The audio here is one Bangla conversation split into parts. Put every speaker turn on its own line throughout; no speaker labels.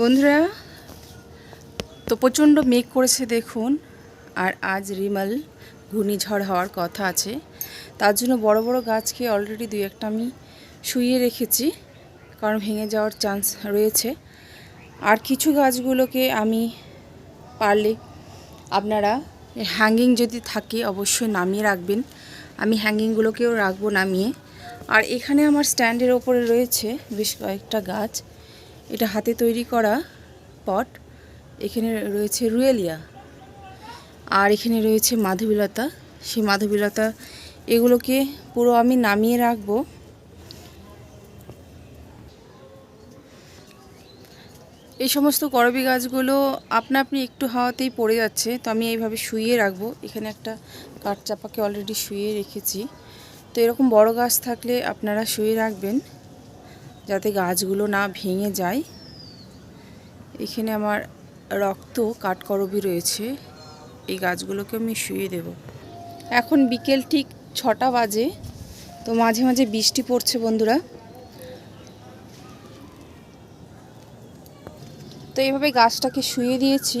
বন্ধুরা, তো প্রচণ্ড মেঘ করেছে দেখুন, আর আজ রিমাল ঘূর্ণিঝড় হওয়ার কথা আছে। তার জন্য বড় বড় গাছকে অলরেডি দুই একটা আমি শুইয়ে রেখেছি, কারণ ভেঙে যাওয়ার চান্স রয়েছে। আর কিছু গাছগুলোকে আমি পারলে আপনারা হ্যাঙ্গিং যদি থাকে অবশ্যই নামিয়ে রাখবেন। আমি হ্যাঙ্গিংগুলোকেও রাখব নামিয়ে। আর এখানে আমার স্ট্যান্ডের ওপরে রয়েছে বেশ কয়েকটা গাছ। এটা হাতে তৈরি করা পট। এখানে রয়েছে রুয়েলিয়া। আর এখানে রয়েছে মাধবীলতা। সেই মাধবীলতা, এগুলোকে পুরো আমি নামিয়ে রাখব। এই সমস্ত করবি গাছগুলো আপনা আপনি একটু হাওয়াতেই পড়ে যাচ্ছে, তো আমি এইভাবে শুইয়ে রাখব। এখানে একটা কাঠ চাপাকে অলরেডি শুয়ে রেখেছি। তো এরকম বড় গাছ থাকলে আপনারা শুয়ে রাখবেন। যাতে গাছগুলো না ভেঙে যায়। এখানে আমার রক্ত কাঠকরবি রয়েছে। এই গাছগুলোকে আমি শুয়ে দেব। এখন বিকেল ঠিক ছটা বাজে। তো মাঝে মাঝে বৃষ্টি পড়ছে বন্ধুরা। তো এইভাবে গাছটাকে শুয়ে দিয়েছি।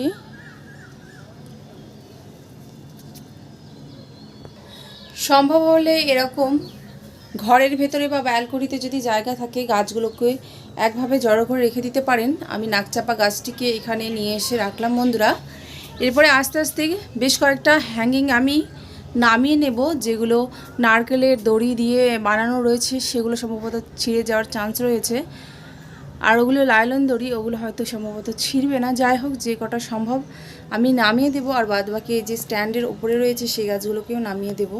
সম্ভব হলে এরকম ঘরের ভেতরে বা ব্যালকনিতে যদি জায়গা থাকে, গাছগুলোকে একভাবে জড়ো করে রেখে দিতে পারেন। আমি নাকচাপা গাছটিকে এখানে নিয়ে এসে রাখলাম, বন্ধুরা। এরপরে আস্তে আস্তে বেশ কয়েকটা হ্যাঙ্গিং আমি নামিয়ে নেব, যেগুলো নারকেলের দড়ি দিয়ে বানানো রয়েছে। সেগুলো সম্ভবত ছিঁড়ে যাওয়ার চান্স রয়েছে। আর ওগুলো লাইলন দড়ি, ওগুলো হয়তো সম্ভবত ছিঁড়বে না। যাই হোক, যে কটা সম্ভব আমি নামিয়ে দেবো, আর বাদবাকি যে স্ট্যান্ডের ওপরে রয়েছে, সেই গাছগুলোকেও নামিয়ে দেবো।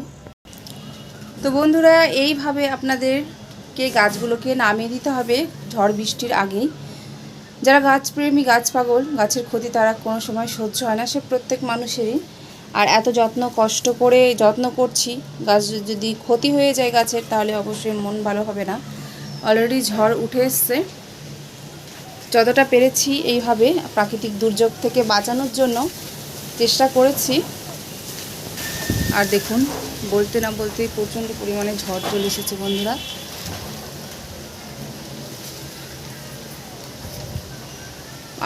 তো বন্ধুরা, এইভাবে আপনাদেরকে গাছগুলোকে নামিয়ে দিতে হবে ঝড় বৃষ্টির আগেই। যারা গাছপ্রেমী, গাছ পাগল, গাছের ক্ষতি তারা কোনো সময় সহ্য হয় না, সে প্রত্যেক মানুষেরই। আর এত যত্ন, কষ্ট করে যত্ন করছি, গাছ যদি ক্ষতি হয়ে যায় গাছের, তাহলে অবশ্যই মন ভালো হবে না। অলরেডি ঝড় উঠে এসছে। যতটা পেরেছি এইভাবে প্রাকৃতিক দুর্যোগ থেকে বাঁচানোর জন্য চেষ্টা করেছি। আর দেখুন, বলতে না বলতেই প্রচণ্ড পরিমাণে ঝড় চলে এসেছে বন্ধুরা।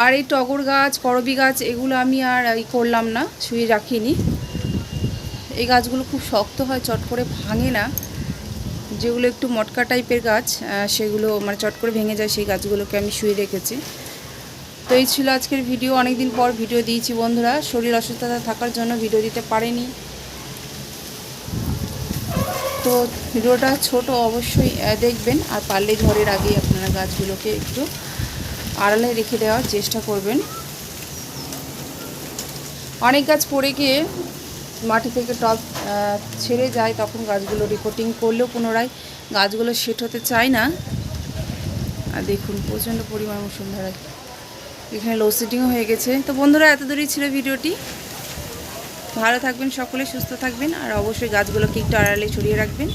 আর এই টগর গাছ, করবি গাছ, এগুলো আমি আর ই করলাম না, শুয়ে রাখিনি। এই গাছগুলো খুব শক্ত হয়, চট করে ভাঙে না। যেগুলো একটু মটকা টাইপের গাছ সেগুলো মানে চট করে ভেঙে যায়, সেই গাছগুলোকে আমি শুয়ে রেখেছি। তো এই ছিল আজকের ভিডিও অনেক দিন পর ভিডিও দিয়েছি বন্ধুরা। শরীর অসুস্থতা থাকার জন্য ভিডিও দিতে পারিনি। তো ভিডিওটা ছোট অবশ্যই দেখবেন, আর পারলে ঝড়ের আগেই আপনারা গাছগুলোকে একটু আড়ালে রেখে দেওয়ার চেষ্টা করবেন। অনেক গাছ পড়ে গিয়ে মাটি থেকে টপ ছেড়ে যায়, তখন গাছগুলো রিপোর্টিং করলেও পুনরায় গাছগুলো সেট হতে চায় না। আর দেখুন, প্রচণ্ড পরিমাণ মুসুলধারায় এখানে লোডশেডিংও হয়ে গেছে। তো বন্ধুরা, এত দূরই ছিল ভিডিওটি। ভালো থাকবেন সকলে সুস্থ থাকবেন আর অবশ্যই গাছগুলোকে একটু আড়ালে ছড়িয়ে রাখবেন।